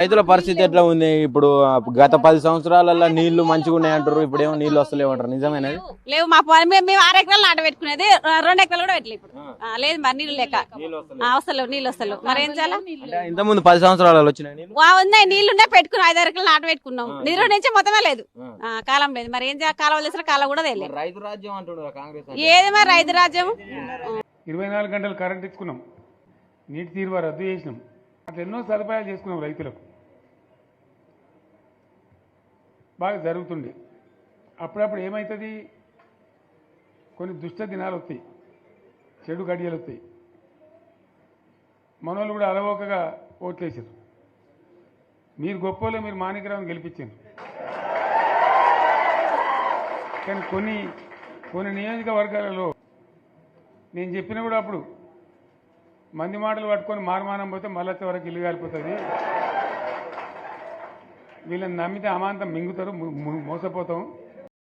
రైతుల పరిస్థితి ఎట్లా ఉంది? ఇప్పుడు గత పది సంవత్సరాలలో నీళ్ళు మంచిగా ఉన్నాయి అంటారు ఇప్పుడు ఏమో నీళ్ళు వస్తలేవు అంటారు. నిజమేనది లేవు మా పొలం మేము ఆరు ఎకరాలు నాట పెట్టుకునేది రెండు ఎకరాలు కూడా పెట్టలేదు ఇప్పుడు. లేదు మరి నీళ్ళు లేక. వస్తలేవు. నీళ్ళు వస్తలేవు మరి ఏం చేయాలి? ఇంత ముందు పది సంవత్సరాలలో వచ్చినాయి నీళ్ళు? ఉన్నాయి నీళ్ళు ఉన్నాయి పెట్టుకున్నాం ఐదు ఎకరాలు నాట పెట్టుకున్నాం. నీరు నుంచి మొత్తమే లేదు. కాలం లేదు. మరి ఏం చేయాలి? కాలం తెలిసిన కాలం కూడా తెలియదు రైతు రాజ్యం అంటున్నారు కాంగ్రెస్ ఏది మరి రైతు రాజ్యం ఇరవై నాలుగు గంటలు కరెంట్ ఇచ్చుకున్నాం. నీటి తీరువా రద్దు చేసినాం. అట్లా ఎన్నో సదుపాయాలు చేసుకున్నాం రైతులకు. బాగా జరుగుతుండే. అప్పుడప్పుడు ఏమవుతుంది కొన్ని దుష్ట దినాలు వస్తాయి. చెడు గడియలు వస్తాయి. మనోళ్ళు కూడా అలవోకగా ఓట్లేసారు మీరు గొప్పలో మీరు మాణికరావుని గెలిపించారు కానీ కొన్ని కొన్ని నియోజకవర్గాలలో నేను చెప్పిన కూడా అప్పుడు మంది మాటలు పట్టుకొని మారుమానం పోతే మళ్ళీ వరకు ఇల్లు కాలిపోతుంది. వీళ్ళని నమ్మితే అమాంతం మింగుతారు మోసపోతాం.